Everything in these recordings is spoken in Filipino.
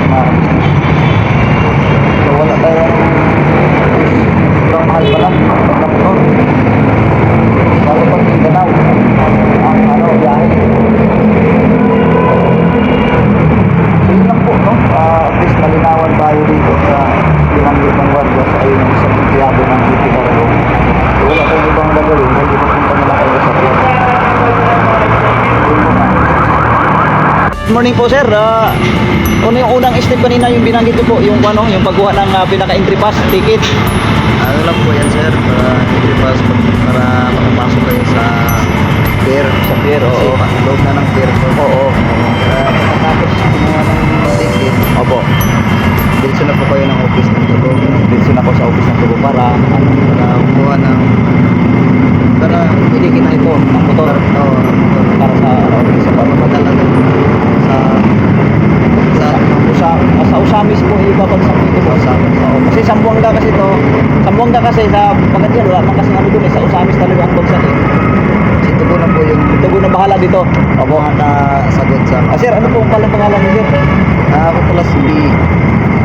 mga business. So wala tayong. Sobrang mahal pala. Sobrang motor. Lalo pag Mindanao, ang ano, biyahe. So yun lang po, no? Ah, at least malinawan tayo dito sa binanggit ng Guardia sa ayun ng isang empleyado ng BP Cargo. So wala tayong ibang gagawin, hindi mapunta na lang kayo sa. Good morning po sir. Ah, kanina yung binanggit ko po, yung ano, yung pagkuha ng ah, pinaka-entry pass ticket. Ano lang po yan sir, para hindi pas para makapasok kayo sa pier. Sa pier, Kasi oo. pa, loob na ng pier po. Oo. Kaya pagkatapos kumuha ng ticket, Opo. diretso na po kayo ng office ng tubo. Dito na ako sa office ng tubo para ano, Para kumuha ng para pilikin na ito ng motor Oo, para sa ano, sa para madala doon sa sa sa sa, sa Usamis po ibabagsak dito po sa Oo, kasi Sambuanga kasi to. Sambuanga kasi sa Pagadian wala man kasi ano doon eh, sa Usamis talaga ang bagsak eh. Si tubo na po yung Tugo na bahala dito. Opo. mga nasagot sa ah, sir ano po pala pangalan niyo sir? Ah, ako pala si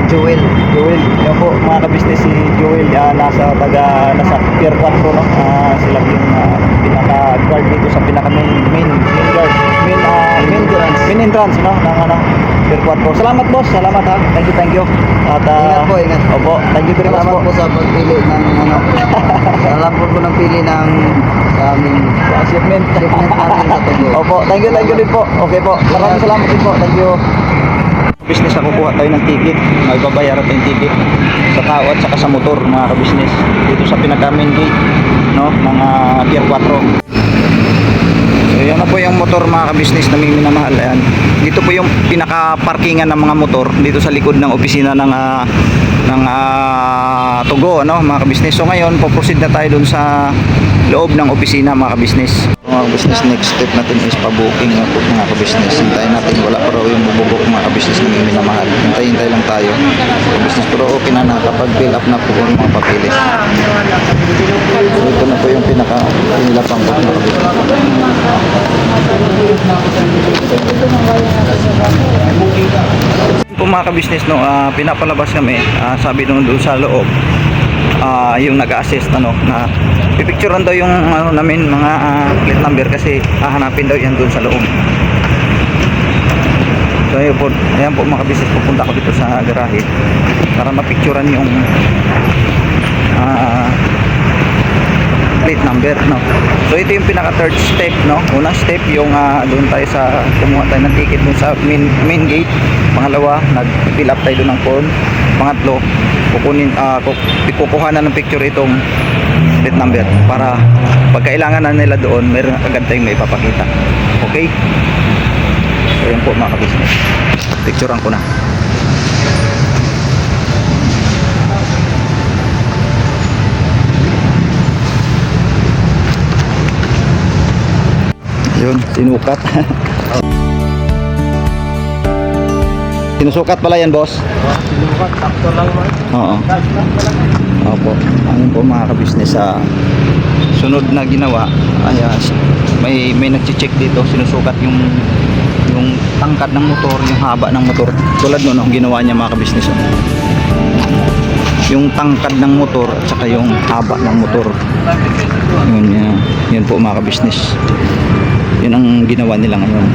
Joel. Joel. Yan po mga kabisnes si Joel. Ah, nasa taga nasa Pier 4 no? Ah, sila po yung ah, pinaka guard dito sa pinaka main main guard. Main ah, main entrance. main entrance no? Ng ano Pier 4 salamat boss. Salamat ha. Thank you thank you. At ah, Ingat po, ingat. opo. Thank you very much po po sa pagpili ng ano. Salamat po po ng pili ng sa aming shipment shipment namin sa opo. Thank you thank you din po. Okay po. Maraming salamat din po. Thank you. Business na kukuha tayo ng ticket. May babayaran tayong ticket sa tao at saka sa motor mga kabisnes dito sa pinaka main gate no? Mga tier 4 so yan na po yung motor mga kabisnes na may minamahal. Ayan. Dito po yung pinaka parkingan ng mga motor dito sa likod ng opisina ng ah, ng ah, Tugo ano mga kabisnes so ngayon po proceed na tayo dun sa loob ng opisina mga kabisnes mga kabisnes next step natin is pa-booking na po mga kabisnes hintayin natin wala pa raw yung bububok mga na may minamahal. Hintayin tayo lang tayo. Kabisnes pero okay na nakapag-fill up na po ang mga papilis. So ito na po yung pinaka nila pang book mga kabisnes po mga kabisnes no, ah, pinapalabas kami ah, sabi nung doon sa loob ah, yung nag-assist ano na pipicturean daw yung ano namin mga ah, plate number kasi hahanapin daw yan doon sa loob so ayun po, ayan po mga business pupunta ako dito sa garahe para mapicturean yung ah plate number no. So ito yung pinaka third step no. Unang step yung ah, doon tayo sa kumuha tayo ng ticket doon sa main, main gate. Pangalawa, nag-fill up tayo doon ng form. Pangatlo, kukunin uh, kukuha na ng picture itong plate number para pag kailangan na nila doon, meron agad tayong may ipapakita. Okay? So yun po mga ka-business. Picturean ko na. Yun, sinukat. Sinusukat pala yan, boss. Sinukat, takto lang man. Oo. Opo. Ayun po mga ka-business sa sunod na ginawa ay ah, may may nagche-check dito sinusukat yung yung tangkad ng motor, yung haba ng motor. Tulad noon ang ginawa niya mga ka-business. oh. Yung tangkad ng motor at saka yung haba ng motor. Yun, yun, yun po mga ka-business. Yun ang ginawa nila ngayon.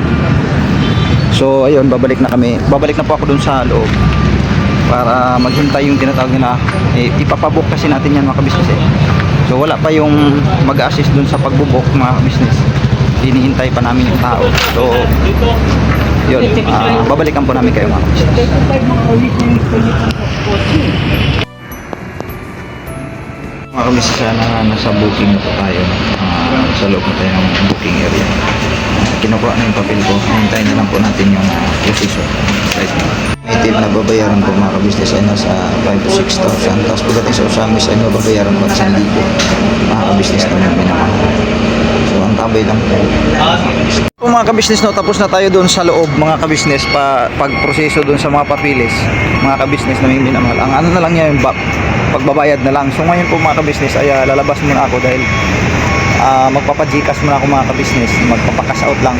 So ayun, babalik na kami. Babalik na po ako dun sa loob para maghintay yung tinatawag nila. Eh, ipapabook kasi natin yan mga ka-business eh. So wala pa yung mag-assist dun sa pagbubok mga ka-business. Hinihintay pa namin yung tao. So yun, ah, babalikan po namin kayo mga ka-business. Mga ka-business, sana nasa booking na po tayo. Ah, sa loob na tayo ng booking area. Kinukuha na yung papel ko. Hintayin na lang po natin yung uh, procedure. Right now. Native na babayaran ko mga ka-business ay nasa 5 to 6,000. Tapos pagdating sa Osamis ay nababayaran ko at 1,000. Mga ka-business na yung pinamahal. So ang tabay lang po. So, mga ka-business no, tapos na tayo doon sa loob mga ka-business pa pagproseso doon sa mga papilis. Mga ka-business na may minamahal. Ang ano na lang yan yung ba- pagbabayad na lang. So ngayon po mga ka-business ay ah, lalabas muna ako dahil ah, magpapajikas muna ako mga ka-business. Magpapakas out lang.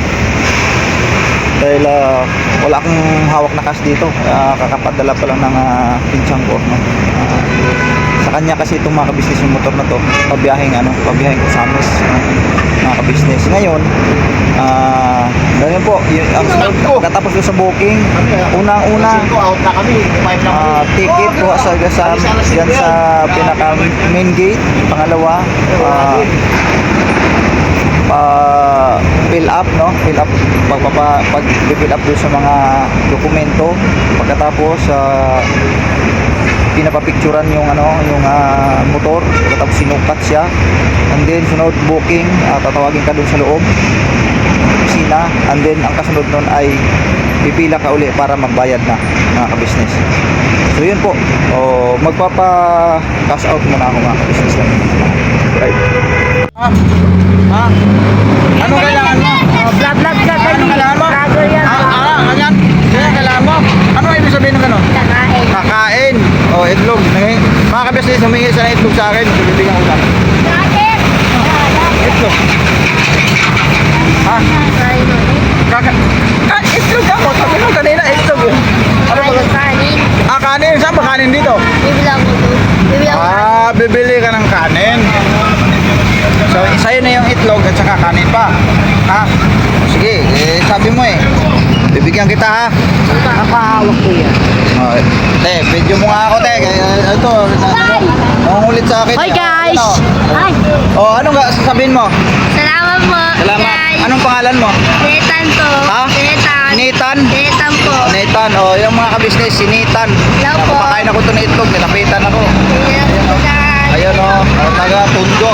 Dahil ah, wala akong hawak na cash dito. Ah, kakapadala pa lang ng uh, pinchang ko. No? Ah, sa kanya kasi itong mga ka-business yung motor na to. Pabiyahing ano, pabiyahing ko sa amis. mga ka-business. Ngayon, ah, ganyan po. Yun, ang sunod, katapos doon sa booking, unang-una, Cinco, out na kami. Ah, ticket kuha sa sa dyan sa pinaka main gate pangalawa ah, pa fill up no? Fill up pagpapa pag fill up doon sa mga dokumento. Pagkatapos sa pinapapicturan yung ano yung ah, motor. Pagkatapos sinukat siya. And then sunod booking. Ah, tatawagin ka doon sa loob. Opisina. And then ang kasunod nun ay pipila ka uli para magbayad na mga ka-business. So yun po. O, magpapa cash out muna ako mga ka-business. Lang right ha? ha? ano kailangan mo? Vlog vlog ka ano kailangan mo? Vlogger yan. ah, ah, ganyan kaya kailangan mo ano ibig sabihin ng gano'n? Kakain. kakain o itlog Nangi- mga ka-business humingi sa itlog sa akin bibigyan ko lang Bakit? itlog ha? Kaka ah, itlog ako sabi mo kanina itlog yun ano ba kanin. Ah, kanin. Saan ba kanin dito? Bibilang ko to. Bibilang ko. Ah, bibili ka ng kanin. So, sa'yo na yung itlog at saka kanin pa. Ha? Sige, eh, sabi mo eh. Bibigyan kita ha. Nakahawak ko yan. Oh, te, video mo nga ako te. Kaya, ito, na, nangungulit sa akin. Hi guys! Ano? Hi! Oh, ano nga sasabihin mo? Salamat po. Salamat. Guys. Anong pangalan mo? Nathan po. Ha? Nathan. Nathan? Nathan po. Nathan, oh, yung mga kabisnes, si Nathan. Hello po. Kumakain ako ito ng itlog, nilapitan ako. Bibilang guys. Ayun oh, taga Tundo.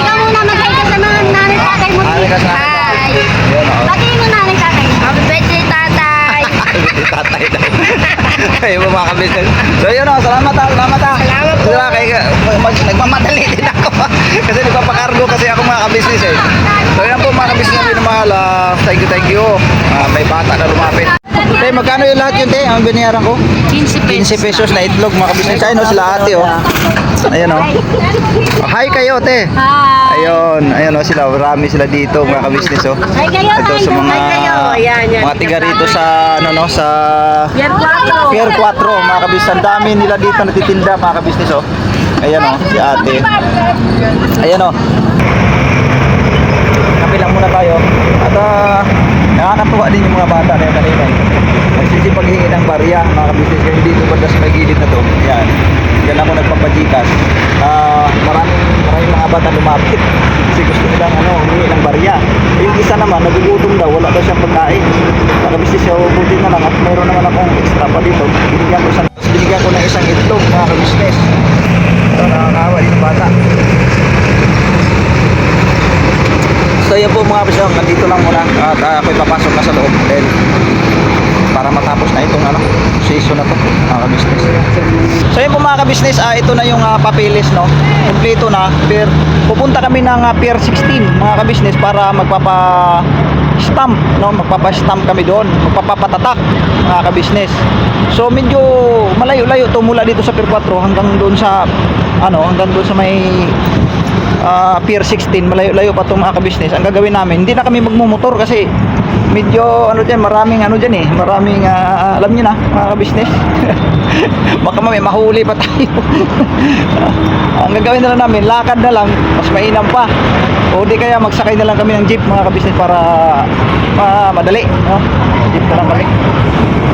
Ka muna. Mag-hi ka sa mga nanay tatay mo. Hi ka sa nanay, tatay. Hi. Ayun oh. Batiin mo nanay tatay. Happy birthday tatay. tatay daw. Kayo mo mga kabisnes. So yun o, salamat ha, salamat ha. Salamat po. Kay, mag, nagmamadali din ako. kasi nagpapakargo kasi ako mga kabisnes eh. So yan po mga kabisnes na minamahal. ah, thank you, thank you. Ah, may bata na lumapit. Te, magkano yung lahat yun, te? Ang binayaran ko? 15 15 pesos na itlog mga kabisnes. Ayun o, sila ate o. Ayun o. Hi kayo, te. Hi. Ayun, ayun o sila, marami sila dito mga kabisnes o. Hi kayo. Ito hi, sa mga hi kayo. Yan, yan. mga tiga rito sa ano no sa Yan, quattro. Pier 4 mga kabisnes. Ang dami nila dito natitinda mga kabisnes oh. Ayan oh, si ate. Ayan oh. Kapilang muna tayo. At ah, Nakakatuwa din yung mga bata na yun kanina. eh. Nagsisipaghingi ng barya, mga kabisnes. Kaya dito banda sa may gilid na to. Yan. Yan ako nagpapajikas. Ah, maraming, maraming mga bata lumapit. Kasi gusto nilang ano, humingi ng barya. Yung isa naman, nagugutom daw, wala daw siyang pagkain. Mga kabisnes, so buti na lang at mayroon naman akong extra pa dito. Binigyan ko, sa, binigyan ko ng isang itlog, mga kabisnes. So, nakakawa yung bata. So yan po mga bisyo, nandito lang muna at uh, ako'y papasok na sa loob then para matapos na itong ano, season na to mga kabisnes. So yan po mga kabisnes, ah, ito na yung ah, papilis no. Kompleto na. Pier, pupunta kami ng ah, Pier 16 mga kabisnes para magpapa stamp no, magpapa-stamp kami doon, magpapapatatak mga kabisnes. So medyo malayo-layo to mula dito sa Pier 4 hanggang doon sa ano, hanggang doon sa may ah, Pier 16 malayo-layo pa itong mga kabisnes ang gagawin namin hindi na kami magmumotor kasi medyo ano dyan maraming ano dyan eh maraming ah, alam nyo na mga kabisnes baka may mahuli pa tayo. Ang gagawin na lang namin lakad na lang mas mainam pa o di kaya magsakay na lang kami ng jeep mga kabisnes para ah, madali no? jeep na lang kami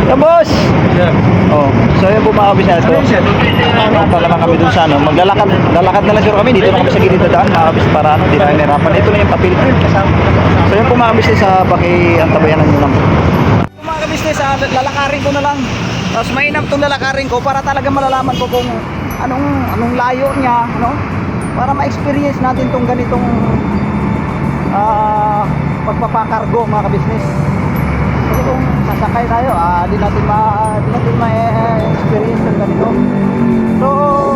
yeah, boss Oh, so yun po mga kabisnes. So, Punta naman kami dun sa ano, maglalakad, lalakad na lang siguro kami dito na kami sa gilid na daan, mga kabisnes para ano, di na nahirapan. Ito na yung papel. So yun po mga kabisnes, sa paki antabayanan nyo lang. Mga kabisnes, ah, lalakarin ko na lang. Tapos mainam itong lalakarin ko para talaga malalaman ko kung anong anong layo niya, no? Para ma-experience natin tong ganitong ah pagpapakargo mga kabisnes. Kasi kung sasakay tayo, ah, di natin ma di natin ma eh, experience ng ganito. So,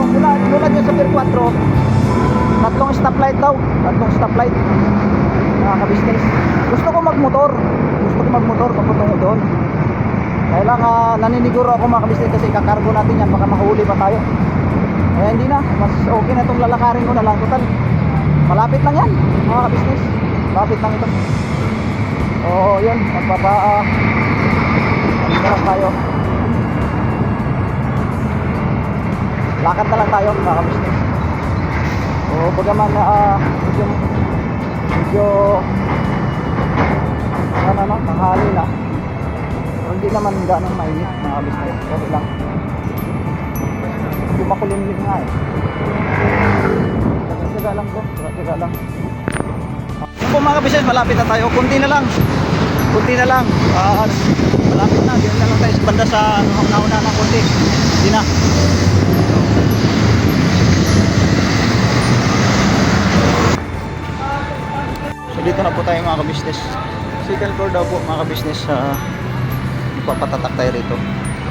mula mula dyan sa Pier 4, tatlong stoplight daw, tatlong stoplight. Mga kabisnes. Gusto ko magmotor. Gusto ko magmotor papunta doon. Kaya lang ah, naniniguro ako mga kabisnes kasi kakargo natin yan baka mahuli pa tayo. Eh hindi na, mas okay na itong lalakarin ko na lang total. Malapit lang yan, mga kabisnes. Malapit lang ito. Oo, yun. Magpapa... Uh, ano na lang tayo. Lakad na lang tayo, mga kabisnes. So, bagaman na uh, medyo... Medyo... Ano, ano, tanghali na. Hindi naman ganong mainit, mga kabisnes. Okay lang. Medyo makulimlim nga eh. Tsaga lang ko, tsaga lang. Yan po mga kabisnes, malapit na tayo. Kunti na lang. Kunti na lang. Ah, malapit na. Diyan na lang tayo sa banda sa ano, nauna ng kunti. Hindi na. So dito na po tayo mga kabisnes. Second floor daw po mga kabisnes sa magpapatatak tayo rito.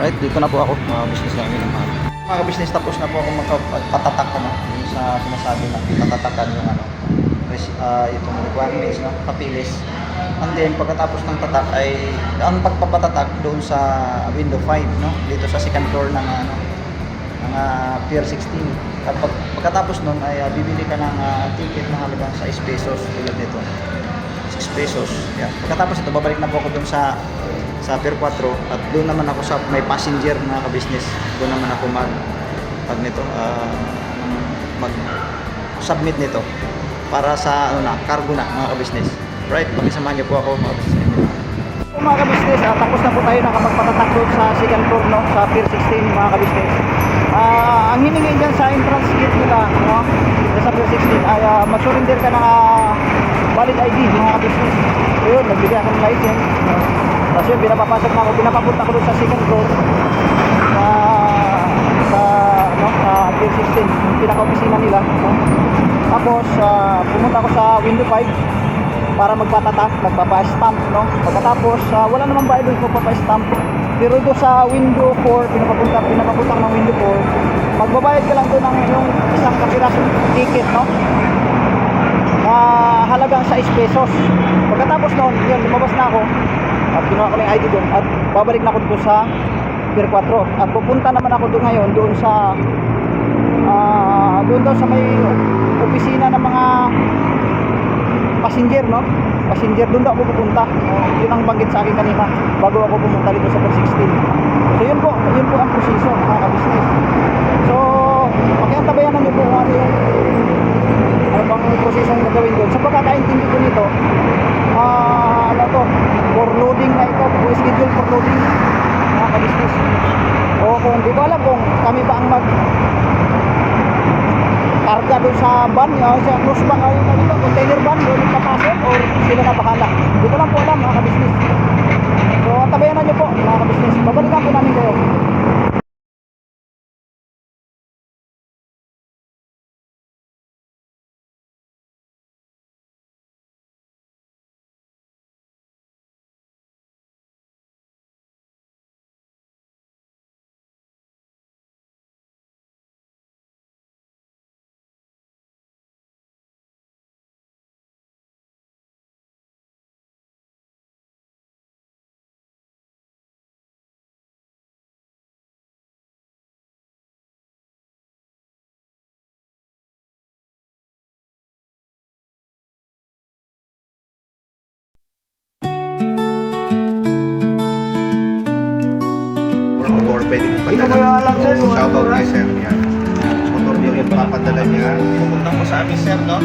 Right, dito na po ako mga kabisnes namin. Mga, mga kabisnes tapos na po ako magpapatatak ano, sa sinasabi na tatatakan yung ano, ah, itong requirements, no? papilis. And then, pagkatapos ng tatak ay, ang pagpapatatak doon sa window 5, no? dito sa second floor ng, ano, ng ah, Pier 16. Kapag, pagkatapos nun ay ah, bibili ka ng ah, ticket na halagang 6 pesos tulad nito. 6 pesos. Yeah. Pagkatapos ito, babalik na po ako doon sa sa Pier 4 at doon naman ako sa may passenger mga ka-business. Doon naman ako mag pag nito ah, mag submit nito para sa ano na cargo na mga ka-business. Right, pakisamahan niyo po ako mga ka-business. So, mga ka-business, ah, tapos na po tayo nakapagpatatak doon sa second floor no, sa Pier 16 mga ka-business. Ah, ang hiningi dyan sa entrance gate nila, no, sa Pier 16 ay uh, mag-surrender ka ng ah, valid ID mga ka-business. So yun, nagbigay ako ng license. No. Tapos yun, pinapapasok na ako, pinapapunta ko doon sa second floor sa sa no, sa Pier 16, yung pinaka-opisina nila. Tapos, ah, pumunta ako sa window 5 para magpatatak, magpapa-stamp, no? Pagkatapos, ah, wala namang bayad doon magpapa-stamp. Pero doon sa window 4, pinapapunta, pinapapunta ko ng window 4, magbabayad ka lang doon ng yung isang kapirasong ticket, no? Na halagang 6 pesos. Pagkatapos noon, yun, lumabas na ako at kinuha ko na yung ID doon at babalik na ako doon sa Pier 4. At pupunta naman ako doon ngayon doon sa ah doon daw sa may opisina ng mga passenger, no? Passenger, doon daw ako pupunta. Uh, yun ang banggit sa akin kanina bago ako pumunta dito sa Pier 16. So yun po, yun po ang proseso mga ka-business. So, pakiantabayan niyo po kung ano yung ano bang proseso ang gagawin doon. Sa pagkakaintindi ko nito, ah paala to. For loading na ito. For schedule for loading. Mga kabisnes. O kung di ko alam kung kami pa ang mag karga doon sa van uh, sa cross van uh, yung dito, container van? Doon papasok? Or sino na bahala? Di ko lang po alam mga kabisnes. So tabayan na nyo po mga kabisnes. Babalikan po namin kayo. Hindi ko padala. kung Shoutout ano kay na. sir. Yan. Motor niya yung papadala niya. Pupunta po sa amin sir, no?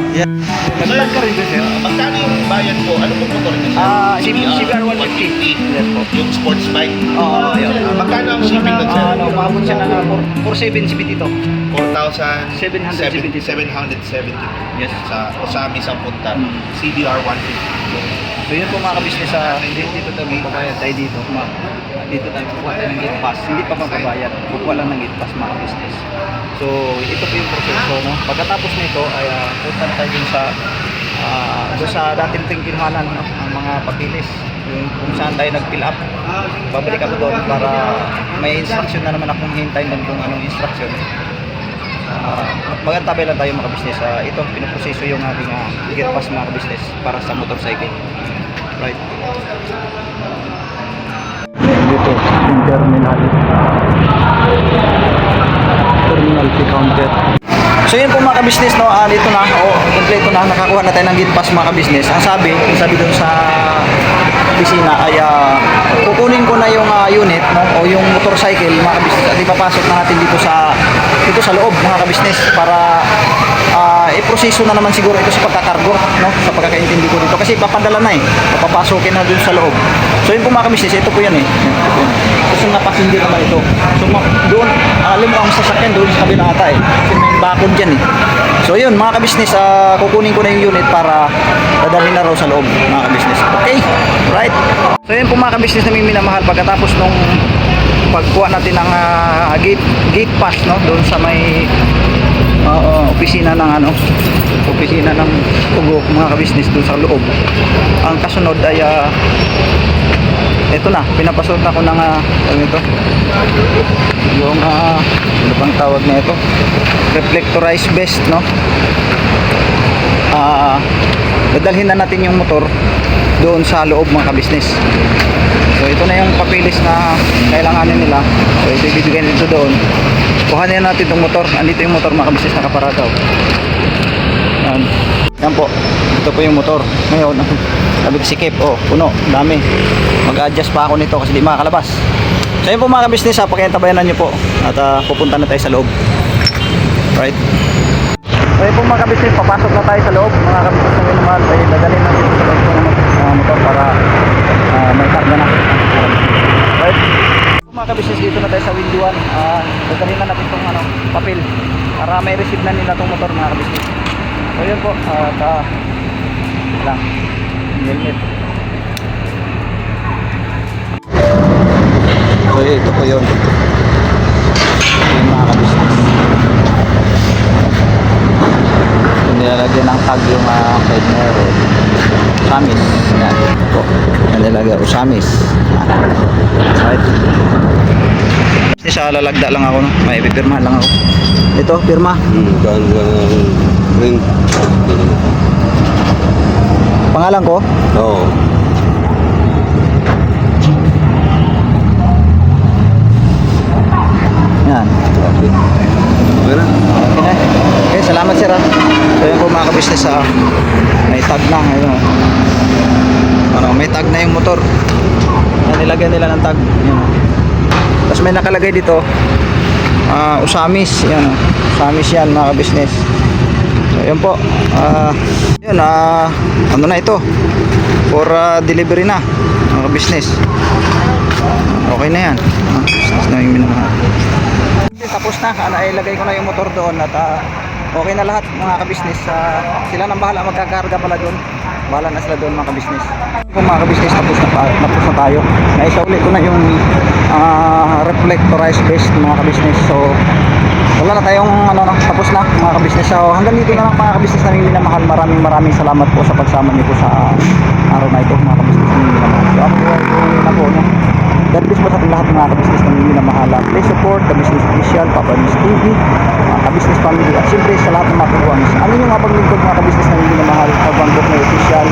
Nagtag ka rin sir? Magkano yung bayad po? Ano po motor niya sir? Ah, CBR 150. Yes po. Yung sports bike. Oo, yun. Ah, magkano ang shipping nun sir? Ano, umabot siya uh, 4,770 dito. 4,770. 770. Yes. Sa Osami sa punta. Hmm. CDR 150. So yun po mga kabisnes sa dito, dito tayo magbabayad tayo dito. Dito tayo kukuha ng gate pass. Hindi pa magbabayad. Kukuha lang ng gate pass mga kabisnes. So ito po yung proseso. No? Pagkatapos nito ay uh, punta tayo dun sa uh, dun sa dating tingkirhanan no? ang mga papilis yung kung saan tayo nag-fill up babalik ako doon para may instruction na naman akong hintayin doon kung anong instruction uh, magantabay lang tayo mga business uh, ito pinoproseso yung ating uh, gear pass mga business para sa motorcycle right yung terminal. Terminal fee counter. So yun po mga ka-business, no, ah, dito na, o, kompleto na, nakakuha na tayo ng gate pass mga ka-business. Ang sabi, yung sabi dun sa opisina ay ah, kukunin ko na yung ah, unit, no, o yung motorcycle mga ka-business. At ipapasok na natin dito sa dito sa loob mga ka-business para iproseso na naman siguro ito sa pagkakargo, no, sa pagkakaintindi ko dito. Kasi papadala na eh, papapasokin na dun sa loob. So yun po mga ka-business, ito po yan eh. Kasi nga passenger naman ito. So doon, alam mo ang sasakyan doon sa kabila ata eh. Kasi may bakod dyan eh. So yun mga ka-business, ah, kukunin ko na yung unit para dadalhin na raw sa loob mga ka-business. Okay? Right? So yun po mga ka-business na may minamahal pagkatapos nung pagkuha natin ng ah, gate, gate pass no doon sa may Oo, opisina ng ano opisina ng Ugo mga ka-business doon sa loob. Ang kasunod ay ah, ito na, pinapasok na ko ng uh, ito? Yung ah, ano bang tawag na ito? Reflectorized vest no? Ah dadalhin na natin yung motor doon sa loob mga kabisnes so ito na yung papilis na kailanganin nila. So ito ibibigay nito doon kuhanin natin itong motor. Andito yung motor mga kabisnes nakaparadaw yan. Yan po. Ito po yung motor. Ngayon sabi ko sikip oh puno dami. Mag adjust pa ako nito kasi di makakalabas. So yun po mga kabisnes ha pakiantabayanan nyo po. At ah, pupunta na tayo sa loob. Right? So yun po mga kabisnes papasok na tayo sa loob. Mga kabisnes na naman ay dadalhin natin sa loob ng uh, motor para ah, may karga na. Right mga kabisnes dito na tayo sa window 1 uh, dadalhin na natin itong ano, papel para may receive na nila itong motor mga kabisnes. So yun po at uh, lang helmet. So ito po yun. Yung mga kabisnes nilalagyan ng tag yung uh, side mirror Usamis yan. Po nilalagyan. Usamis right Kasi sa lalagda lang ako no? May pipirmahan lang ako. Ito pirma. Hmm, rin. pangalan ko? Oo. yan Okay. Na. Okay na. Okay, salamat sir. ah. So yun po mga kabisnes ah, may tag na ayun. Ano, may tag na yung motor. Yan, nilagyan nila ng tag. Yan. oh. Tapos may nakalagay dito ah Usamis. Yan. oh. Usamis yan mga kabisnes. So yun po. Ah, yun ah, ano na ito? For ah, delivery na mga kabisnes. Okay na yan. Ah, business na yung minamahal. Tapos na, ano, ilagay ko na yung motor doon at ah, okay na lahat mga kabisnes. Ah, sila nang bahala magkakarga pala doon. Bahala na sila doon mga kabisnes. Kung mga kabisnes, tapos na, tapos na tayo. Naisauli ko na yung ah, reflectorized vest mga kabisnes. So, wala na tayong ano, no, tapos na mga kabisnes. So, hanggang dito na lang mga kabisnes namin minamahal. Maraming maraming salamat po sa pagsama niyo po sa araw na ito mga kabisnes namin minamahal. So, ako po na po. No? God bless po sa ating lahat mga kabisnes na hindi na mahala. Please support the business official, Papa News TV, mga kabisnes family, at siyempre sa lahat ng mga katuwangs. Ano yung mga paglingkod mga kabisnes na hindi na mahal, Urban Book na official.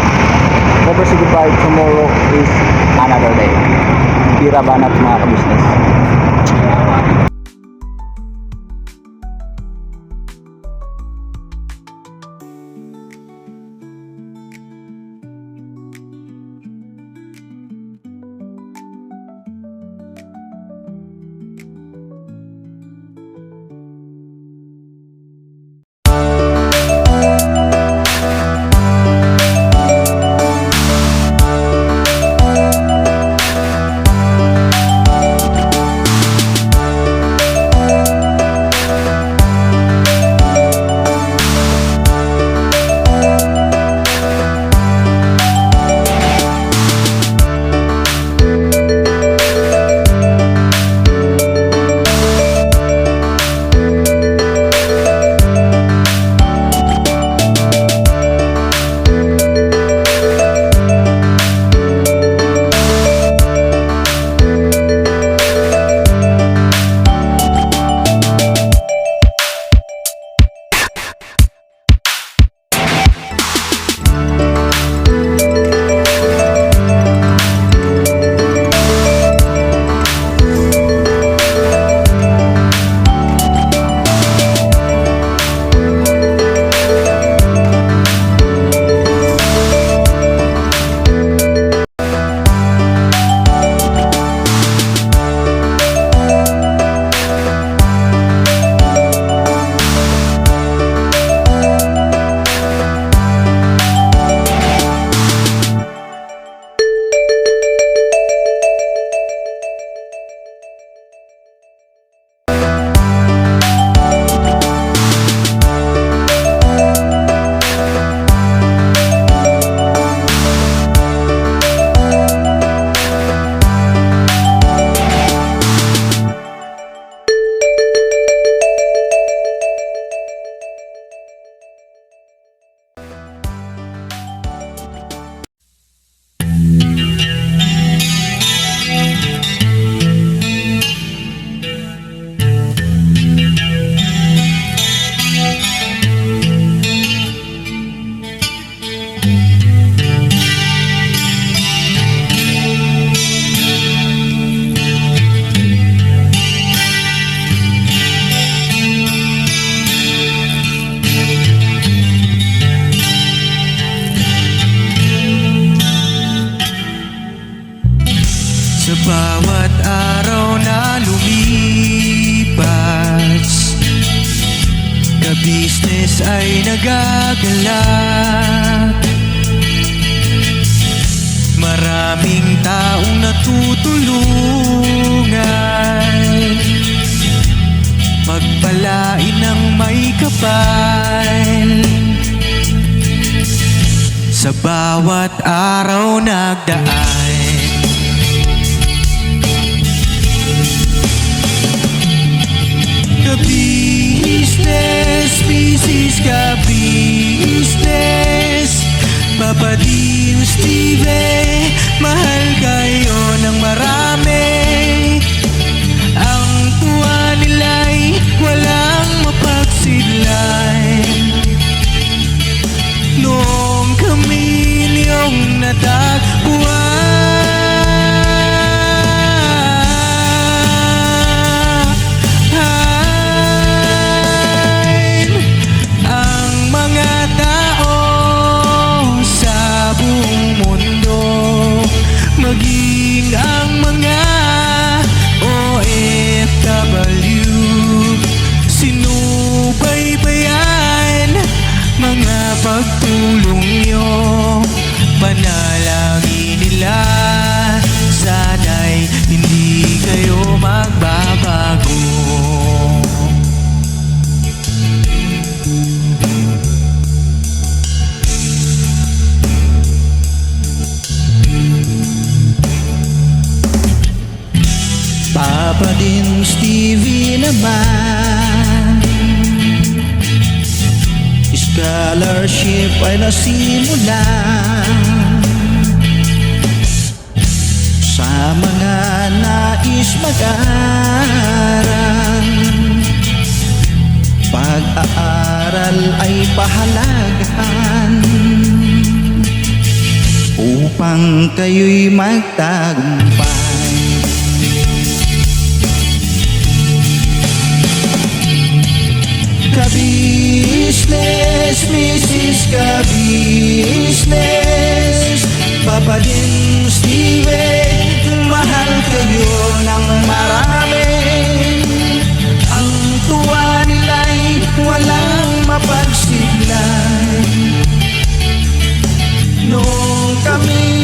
Never say goodbye, tomorrow is another day. Bira banat mga kabisnes. Nagdaan Ka business, business ka business Papa Dio Steve, Times TV naman. Scholarship ay nasimula. Sa mga nais mag-aral Pag-aaral ay pahalagan Upang kayo'y magtagumpay. Kabisnes, Mrs. Kabisnes. Papa Jim Steve, mahal kayo ng marami. Ang tuwa nila'y walang mapagsiglan. Noong kami